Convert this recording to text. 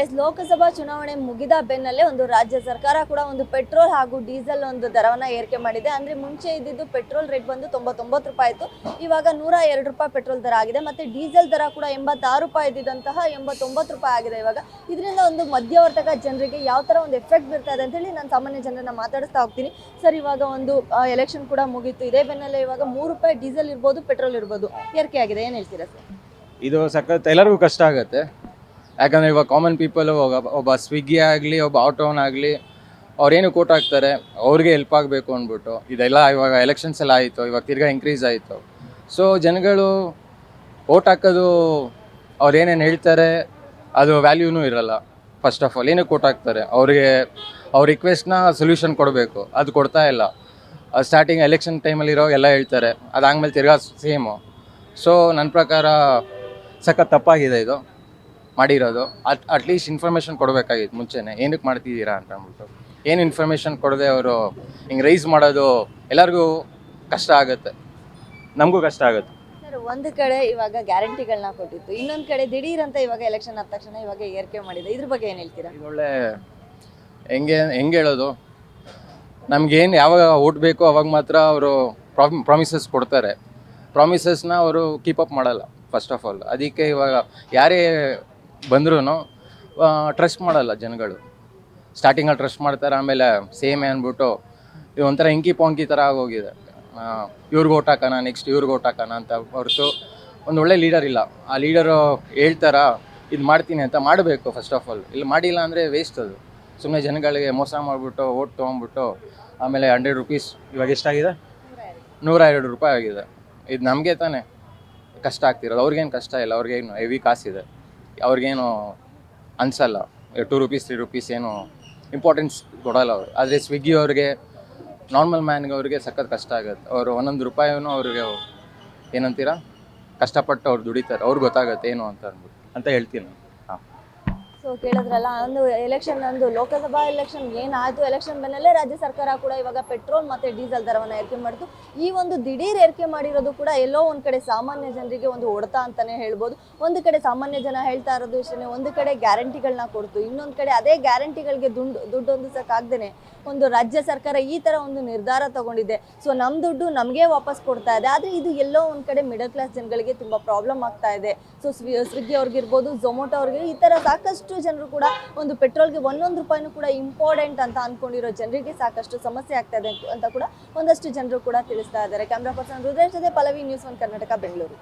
S, Lok Sabha ಚುನಾವಣೆ ಮುಗಿದ ಬೆನ್ನಲ್ಲೇ ಒಂದು ರಾಜ್ಯ ಸರ್ಕಾರ ಕೂಡ ಒಂದು ಪೆಟ್ರೋಲ್ ಹಾಗೂ ಡೀಸೆಲ್ ಒಂದು ದರವನ್ನ ಏರಿಕೆ ಮಾಡಿದೆ. ಅಂದ್ರೆ ಮುಂಚೆ ಇದ್ದಿದ್ದು ಪೆಟ್ರೋಲ್ ರೇಟ್ ಬಂದು ತೊಂಬತ್ತೊಂಬತ್ತು ರೂಪಾಯಿ ಇತ್ತು. ಇವಾಗ ನೂರ ಎರಡು ರೂಪಾಯಿ ಪೆಟ್ರೋಲ್ ದರ ಆಗಿದೆ. ಮತ್ತೆ ಡೀಸೆಲ್ ದರ ಕೂಡ ಎಂಬತ್ತಾರು ರೂಪಾಯಿ ಇದ್ದಿದ್ದಂತಹ ಎಂಬತ್ತೊಂಬತ್ತು ರೂಪಾಯಿ ಆಗಿದೆ ಇವಾಗ. ಇದರಿಂದ ಒಂದು ಮಧ್ಯವರ್ತಕ ಜನರಿಗೆ ಯಾವ ತರ ಒಂದು ಎಫೆಕ್ಟ್ ಬೀರ್ತಾ ಇದೆ ಅಂತ ಹೇಳಿ ನಾನು ಸಾಮಾನ್ಯ ಜನರನ್ನ ಮಾತಾಡಿಸ್ತಾ ಹೋಗ್ತೀನಿ. ಸರ್, ಇವಾಗ ಒಂದು ಎಲೆಕ್ಷನ್ ಕೂಡ ಮುಗೀತು. ಇದೇ ಬೆನ್ನಲ್ಲೇ ಇವಾಗ ಮೂರು ರೂಪಾಯಿ ಡೀಸೆಲ್ ಇರ್ಬೋದು, ಪೆಟ್ರೋಲ್ ಇರ್ಬೋದು. ಏರಿಕೆ ಆಗಿದೆ. ಏನ್ ಹೇಳ್ತೀರಾ ಸರ್? ಇದು ಸಖತ್, ಎಲ್ಲರಿಗೂ ಕಷ್ಟ ಆಗುತ್ತೆ. ಯಾಕಂದರೆ ಇವಾಗ ಕಾಮನ್ ಪೀಪಲ್ ಒಬ್ಬ ಸ್ವಿಗ್ಗಿ ಆಗಲಿ, ಒಬ್ಬ ಆಟೋನ್ ಆಗಲಿ ಅವ್ರೇನು ಕೋಟ್ ಹಾಕ್ತಾರೆ, ಅವ್ರಿಗೆ ಹೆಲ್ಪ್ ಆಗಬೇಕು ಅಂದ್ಬಿಟ್ಟು. ಇದೆಲ್ಲ ಇವಾಗ ಎಲೆಕ್ಷನ್ಸ್ ಎಲ್ಲ ಆಯಿತು, ಇವಾಗ ತಿರ್ಗಾ ಇನ್ಕ್ರೀಸ್ ಆಯಿತು. ಸೊ ಜನಗಳು ಓಟ್ ಹಾಕೋದು ಅವ್ರೇನೇನು ಹೇಳ್ತಾರೆ, ಅದು ವ್ಯಾಲ್ಯೂನೂ ಇರಲ್ಲ. ಫಸ್ಟ್ ಆಫ್ ಆಲ್ ಏನಕ್ಕೆ ಕೋಟ್ ಹಾಕ್ತಾರೆ, ಅವ್ರಿಗೆ, ಅವ್ರ ರಿಕ್ವೆಸ್ಟ್ನ ಸೊಲ್ಯೂಷನ್ ಕೊಡಬೇಕು. ಅದು ಕೊಡ್ತಾ ಇಲ್ಲ. ಸ್ಟಾರ್ಟಿಂಗ್ ಎಲೆಕ್ಷನ್ ಟೈಮಲ್ಲಿ ಇರೋ ಎಲ್ಲ ಹೇಳ್ತಾರೆ, ಅದಾದ್ಮೇಲೆ ತಿರ್ಗಾ ಸೇಮು ಸೊ ನನ್ನ ಪ್ರಕಾರ ಸಖತ್ ತಪ್ಪಾಗಿದೆ ಇದು. ಮಾಡಿರೋದು ಅಟ್ ಅಟ್ಲೀಸ್ಟ್ ಇನ್ಫಾರ್ಮೇಷನ್ ಕೊಡಬೇಕಾಗಿತ್ತು ಮುಂಚೆನೆ. ಏನಕ್ಕೆ ಮಾಡ್ತಿದ್ದೀರಾ ಅಂತ ಅಂದ್ಬಿಟ್ಟು. ಏನು ಇನ್ಫಾರ್ಮೇಷನ್ ಕೊಡದೆ ಅವರು ಹಿಂಗೆ ರೈಸ್ ಮಾಡೋದು ಎಲ್ಲರಿಗೂ ಕಷ್ಟ ಆಗುತ್ತೆ. ನಮಗೂ ಕಷ್ಟ ಆಗುತ್ತೆ. ಸರ್ ಒಂದು ಕಡೆ ಇವಾಗ ಗ್ಯಾರಂಟಿಗಳನ್ನ ಕೊಟ್ಟಿತ್ತು ಇನ್ನೊಂದು ಕಡೆ ದಿಢೀರ್ ಅಂತ ಇವಾಗ ಎಲೆಕ್ಷನ್ ಆದ ತಕ್ಷಣ ಇವಾಗ ಏರಿಕೆ ಮಾಡಿದೆ ಇದ್ರ ಬಗ್ಗೆ ಏನು ಹೇಳ್ತೀರಾ? ಒಳ್ಳೆ ಹೆಂಗೆ ಹೆಂಗೆ ಹೇಳೋದು? ನಮಗೇನು ಯಾವಾಗ ಓಟ್ ಬೇಕೋ ಅವಾಗ ಮಾತ್ರ ಅವರು ಪ್ರಾಮಿಸಸ್ ಕೊಡ್ತಾರೆ. ಪ್ರಾಮಿಸಸ್ನ ಅವರು ಕೀಪ್ ಅಪ್ ಮಾಡಲ್ಲ ಫಸ್ಟ್ ಆಫ್ ಆಲ್ ಅದಕ್ಕೆ ಇವಾಗ ಯಾರೇ ಬಂದ್ರೂ ಟ್ರಸ್ಟ್ ಮಾಡಲ್ಲ ಜನಗಳು. ಸ್ಟಾರ್ಟಿಂಗಲ್ಲಿ ಟ್ರಸ್ಟ್ ಮಾಡ್ತಾರೆ, ಆಮೇಲೆ ಸೇಮ್ ಅಂದ್ಬಿಟ್ಟು ಇದು ಒಂಥರ ಇಂಕಿ ಪೊಂಕಿ ಥರ ಆಗೋಗಿದೆ. ಇವ್ರಿಗೆ ಓಟ್ ಹಾಕೋಣ ನೆಕ್ಸ್ಟ್ ಇವ್ರಿಗೆ ಓಟ್ ಹಾಕೋಣ ಅಂತ ಹೊರತು ಒಂದು ಒಳ್ಳೆ ಲೀಡರ್ ಇಲ್ಲ. ಆ ಲೀಡರು ಹೇಳ್ತಾರ, ಇದು ಮಾಡ್ತೀನಿ ಅಂತ ಮಾಡಬೇಕು ಫಸ್ಟ್ ಆಫ್ ಆಲ್ ಇಲ್ಲಿ, ಮಾಡಿಲ್ಲ ಅಂದರೆ ವೇಸ್ಟ್ ಅದು. ಸುಮ್ಮನೆ ಜನಗಳಿಗೆ ಮೋಸ ಮಾಡಿಬಿಟ್ಟು ಓಟ್ ತೊಗೊಂಬಿಟ್ಟು ಆಮೇಲೆ ಹಂಡ್ರೆಡ್ ರುಪೀಸ್ ಇವಾಗ ಎಷ್ಟಾಗಿದೆ? ನೂರ ಎರಡು ರೂಪಾಯಿ ಆಗಿದೆ. ಇದು ನಮಗೆ ತಾನೇ ಕಷ್ಟ ಆಗ್ತಿರೋದು. ಅವ್ರಿಗೇನು ಕಷ್ಟ ಇಲ್ಲ, ಅವ್ರಿಗೇನು ಹೆವಿ ಕಾಸಿದೆ. ಅವ್ರಿಗೇನು ಅನಿಸಲ್ಲ. ಟೂ ರುಪೀಸ್ ತ್ರೀ ರುಪೀಸ್ ಏನು ಇಂಪಾರ್ಟೆನ್ಸ್ ಕೊಡಲ್ಲ ಅವರು. ಆದರೆ ಸ್ವಿಗ್ಗಿ ಅವ್ರಿಗೆ ನಾರ್ಮಲ್ ಮ್ಯಾನ್ಗೆ ಅವ್ರಿಗೆ ಸಖತ್ ಕಷ್ಟ ಆಗುತ್ತೆ. ಅವರು ಒಂದೊಂದು ರೂಪಾಯಿನೂ ಅವ್ರಿಗೆ ಏನಂತೀರ? ಕಷ್ಟಪಟ್ಟು ಅವ್ರು ದುಡಿತಾರೆ. ಅವ್ರಿಗೆ ಗೊತ್ತಾಗುತ್ತೆ ಏನು ಅಂತ ಅಂದ್ಬಿಟ್ಟು. ಅಂತ ಹೇಳ್ತೀನಿ. ಸೊ ಕೇಳಿದ್ರಲ್ಲ, ಒಂದು ಎಲೆಕ್ಷನ್ ಒಂದು ಲೋಕಸಭಾ ಎಲೆಕ್ಷನ್ ಏನಾಯಿತು? ಎಲೆಕ್ಷನ್ ಬೆನ್ನಲ್ಲೇ ರಾಜ್ಯ ಸರ್ಕಾರ ಕೂಡ ಇವಾಗ ಪೆಟ್ರೋಲ್ ಮತ್ತೆ ಡೀಸೆಲ್ ದರವನ್ನ ಏರಿಕೆ ಮಾಡಿತು. ಈ ಒಂದು ದಿಢೀರ್ ಏರಿಕೆ ಮಾಡಿರೋದು ಕೂಡ ಎಲ್ಲೋ ಒಂದ್ ಕಡೆ ಸಾಮಾನ್ಯ ಜನರಿಗೆ ಒಂದು ಹೊಡೆತ ಅಂತಾನೆ ಹೇಳ್ಬೋದು. ಒಂದು ಕಡೆ ಸಾಮಾನ್ಯ ಜನ ಹೇಳ್ತಾ ಇರೋದು ಇಷ್ಟೇ ಒಂದು ಕಡೆ ಗ್ಯಾರಂಟಿಗಳನ್ನ ಕೊಡ್ತು. ಇನ್ನೊಂದು ಕಡೆ ಅದೇ ಗ್ಯಾರಂಟಿಗಳಿಗೆ ದುಡ್ಡು ದುಡ್ಡು ಹೊಂದಿಸೋಕ್ಕಾಗ್ದೇ ಒಂದು ರಾಜ್ಯ ಸರ್ಕಾರ ಈ ತರ ಒಂದು ನಿರ್ಧಾರ ತಗೊಂಡಿದೆ. ಸೊ ನಮ್ಮ ದುಡ್ಡು ನಮಗೆ ವಾಪಸ್ ಕೊಡ್ತಾ ಇದೆ. ಆದ್ರೆ ಇದು ಎಲ್ಲೋ ಒಂದ್ ಕಡೆ ಮಿಡಲ್ ಕ್ಲಾಸ್ ಜನಗಳಿಗೆ ತುಂಬಾ ಪ್ರಾಬ್ಲಮ್ ಆಗ್ತಾ ಇದೆ. ಸೊ ಸ್ವಿಗ್ಗಿ ಅವ್ರಿಗಿರ್ಬೋದು ಝೊಮೊಟೊ ಅವ್ರಿಗೆ ಈ ತರ ಸಾಕಷ್ಟು ಜನರು ಕೂಡ ಒಂದು ಪೆಟ್ರೋಲ್ಗೆ ಒಂದೊಂದು ರೂಪಾಯಿನೂ ಕೂಡ ಇಂಪಾರ್ಟೆಂಟ್ ಅಂತ ಅನ್ಕೊಂಡಿರೋ ಜನರಿಗೆ ಸಾಕಷ್ಟು ಸಮಸ್ಯೆ ಆಗ್ತಾ ಇದೆ ಅಂತ ಕೂಡ ಒಂದಷ್ಟು ಜನರು ಕೂಡ ತಿಳಿಸ್ತಾ ಇದ್ದಾರೆ. ಕ್ಯಾಮ್ರಾ ಪರ್ಸನ್ ರುದ್ರೇಶ್ ಜೊತೆ ಪಲ್ಲವಿ ನ್ಯೂಸ್ ಒನ್ ಕರ್ನಾಟಕ, ಬೆಂಗಳೂರು.